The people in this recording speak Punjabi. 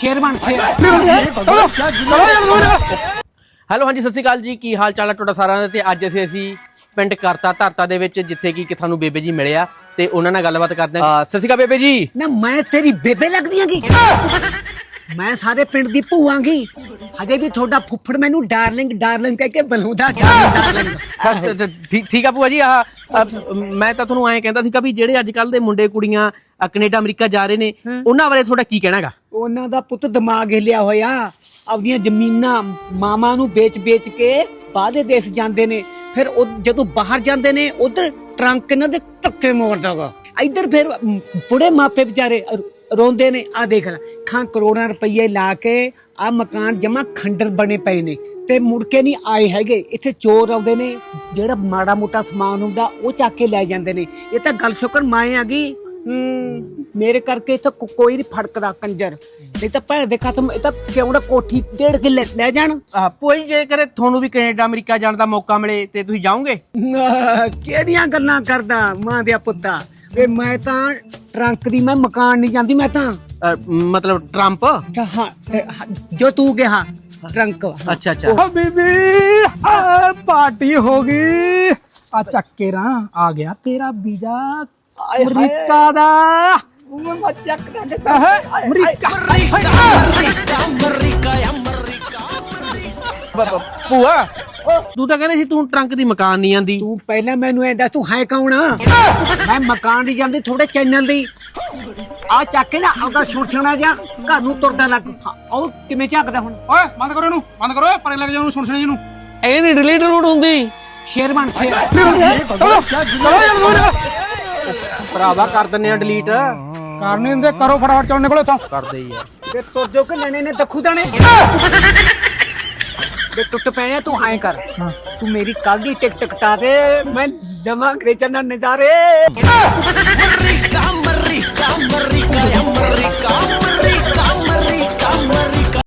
ਸ਼ੇਰ ਬਣ ਸ਼ੇਰ ਹੈਲੋ ਹਾਂਜੀ ਸਤਿ ਸ਼੍ਰੀ ਅਕਾਲ ਜੀ ਕੀ ਹਾਲ ਚਾਲ ਹੈ ਤੁਹਾਡਾ ਸਾਰਿਆਂ ਦਾ ਤੇ ਅੱਜ ਅਸੀਂ ਅਸੀਂ ਪਿੰਡ ਕਰਤਾ ਧਰਤਾ ਦੇ ਵਿੱਚ ਜਿੱਥੇ ਕਿ ਤੁਹਾਨੂੰ ਬੇਬੇ ਜੀ ਮਿਲਿਆ ਤੇ ਉਹਨਾਂ ਨਾਲ ਗੱਲਬਾਤ ਕਰਦੇ ਹਾਂ ਸਤਿ ਸ਼੍ਰੀ ਅਕਾਲ ਬੇਬੇ ਜੀ ਨਾ ਮੈਂ ਤੇਰੀ ਬੇਬੇ ਲੱਗਦੀ ਆਂਗੀ ਮੈਂ ਸਾਰੇ ਪਿੰਡ ਦੀ ਭੂਆਂਗੀ ਹਜੇ ਵੀ ਤੁਹਾਡਾ ਫੁੱਫੜ ਮੈਨੂੰ ਡਾਰਲਿੰਗ ਡਾਰਲਿੰਗ ਕਹਿ ਕੇ ਬੁਲਾਉਂਦਾ ਡਾਰਲਿੰਗ ਡਾਰਲਿੰਗ। ਹਾਂ, ਤੇ- ਤੇ ਠੀਕ- ਠੀਕ ਆ ਭੂਆ ਜੀ ਆ ਮੈਂ ਤਾਂ ਤੁਹਾਨੂੰ ਐਂ ਕਹਿੰਦਾ ਸੀਗਾ ਵੀ ਜਿਹੜੇ ਅੱਜ ਕੱਲ ਦੇ ਮੁੰਡੇ ਕੁੜੀਆਂ ਅ, ਕੈਨੇਡਾ ਅਮਰੀਕਾ ਜਾ ਰਹੇ ਨੇ ਉਹਨਾਂ ਬਾਰੇ ਤੁਹਾਡਾ ਕੀ ਕਹਿਣਾਗਾ ਉਹਨਾਂ ਦਾ ਪੁੱਤ ਦਿਮਾਗ ਹਿਲਿਆ ਹੋਇਆ। ਆਪਦੀਆਂ ਜ਼ਮੀਨਾਂ ਮਾਮਾ ਨੂੰ ਵੇਚ-ਵੇਚ ਕੇ ਬਾਹਦੇ ਦੇਸ਼ ਜਾਂਦੇ ਨੇ। ਫਿਰ ਉਹ ਜਦੋਂ ਬਾਹਰ ਜਾਂਦੇ ਨੇ ਉਧਰ ਟਰੰਕ ਇਹਨਾਂ ਦੇ ਧੱਕੇ ਮਾਰਦਾਗਾ ਇੱਧਰ ਫਿਰ ਬੁੜੇ ਮਾਪੇ ਵਿਚਾਰੇ ਰੋਂਦੇ ਨੇ। ਆ ਦੇਖ ਲੈ ਖਾਂ ਕਰੋੜਾਂ ਰੁਪਏ ਲਾ ਕੇ ਆ ਮਕਾਨ ਜਮਾ ਖੰਡਰ ਬਣੇ ਪਏ ਨੇ ਤੇ ਮੁੜ ਕੇ ਨਹੀਂ ਆਏ ਹੈਗੇ। ਇੱਥੇ ਚੋਰ ਆਉਂਦੇ ਨੇ ਜਿਹੜਾ ਮਾੜਾ ਮੋਟਾ ਸਮਾਨ ਹੁੰਦਾ ਉਹ ਚੱਕ ਕੇ ਲੈ ਜਾਂਦੇ ਨੇ। ਇਹ ਤਾਂ ਗੱਲ ਸ਼ੁਕਰ ਮਾਏ ਆ ਗਈ। ਹੂੰ ਮੇਰੇ ਕਰਕੇ ਤਾਂ ਕੋ- ਕੋਈ ਨਹੀਂ ਫੜਕਦਾ ਕੰਜਰ। ਨਹੀਂ ਤਾਂ ਭੈਣ ਦੇ ਖਤਮ ਇਹ ਤਾਂ ਕਿਉਂ ਨਾ ਕੋਠੀ ਡੇਢ ਕੇ ਲੈ ਜਾਣ। ਭੂਆ ਜੀ ਜੇ ਕਰੇ ਤੁਹਾਨੂੰ ਵੀ ਕੈਨੇਡਾ ਅਮਰੀਕਾ ਜਾਣ ਦਾ ਮੌਕਾ ਮਿਲੇ ਤੇ ਤੁਸੀਂ ਜਾਓਗੇ? ਆਹ, ਕਿਹੜੀਆਂ ਗੱਲਾਂ ਕਰਦਾ ਮਾਂ ਦੇ ਪੁੱਤਾ? ਵੇ ਮੈਂ ਤਾਂ ਟਰੰਕ ਦੀ ਮੈਂ ਮਕਾਨ ਨਹੀਂ ਜਾਂਦੀ ਮੈਂ ਤਾਂ ਅ, ਮਤਲਬ ਟਰੰਪ? ਹਾਂ ਇਹ, ਜੋ ਤੂੰ ਕਿਹਾ ਟਰੰਕ ਅੱਛਾ ਅੱਛਾ। ਓ ਬੀਬੀ ਆ ਪਾਰਟੀ ਹੋ ਗਈ। ਆ ਚੱਕ ਕੇ ਰਾਂ ਆ ਗਿਆ ਤੇਰਾ ਵੀਜ਼ਾ। ਅਮਰੀਕਾ ਦਾ। ਮੈਂ ਚੱਕ ਦੇ ਅਮਰੀਕਾ। ਬ- ਬ- ਭੂਆ ਤੂੰ ਤਾਂ ਕਹਿੰਦੇ ਸੀ ਤੂੰ ਟਰੰਕ ਦੀ ਮਕਾਨ ਨਹੀਂ ਆਂਦੀ। ਤੂੰ ਪਹਿਲਾਂ ਮੈਨੂੰ ਐਂ ਦੱਸ ਤੂੰ ਹੈ ਕੌਣ ਮੈਂ ਮਕਾਨ ਦੀ ਜਾਂਦੀ ਥੋੜੇ ਚੈਨਲ ਦੀ। ਆ ਚੱਕ ਕੇ ਨਾ ਆਪਦਾ ਸੁਣਸਣਾ ਜਾ ਘਰ ਨੂੰ ਤੁਰਦਾ ਲੱਗ। ਉਹ ਕਿਵੇਂ ਝੱਕਦਾ ਹੁਣ? ਓਏ ਬੰਦ ਕਰੋ ਇਹਨੂੰ ਬੰਦ ਕਰੋ ਓਏ, ਪਰੇ ਲੱਗ ਜਾ ਉਹਨੂੰ ਸੁਣ ਸੁਣੀ ਇਹਨੂੰ। ਇਹ ਨਹੀਂ ਡਿਲੀਟ ਰੂਟ ਹੁੰਦੀ। ਸ਼ੇਰ ਬਣ ਸ਼ੇਰ ਭਰਾਵਾ ਕਰ ਦਿੰਨੇ ਆ ਡਿਲੀਟ ਕਰਨੇ ਦਿੰਦੇ ਕਰੋ ਫਟਾਫਟ ਚੌਂ ਨਿਕਲੋ ਇੱਥੋਂ। ਕਰਦੇ ਹੀ ਆ। ਤੇ ਤੁਰ ਜੋ ਕਿ ਲੈਣੇ ਨੇ ਦਖੂ ਦਾਣੇ? ਤੇ ਟੁੱਟ ਪੈਣੇ ਤੂੰ ਐਂ ਕਰ। ਤੂੰ ਮੇਰੀ ਕੱਲ ਦੀ ਟਿਕਟ ਕਟਾ ਦੇ ਮੈਂ ਲਵਾਂ ਅੰਗਰੇਜ਼ਾਂ ਨਾਲ ਨਜ਼ਾਰੇ।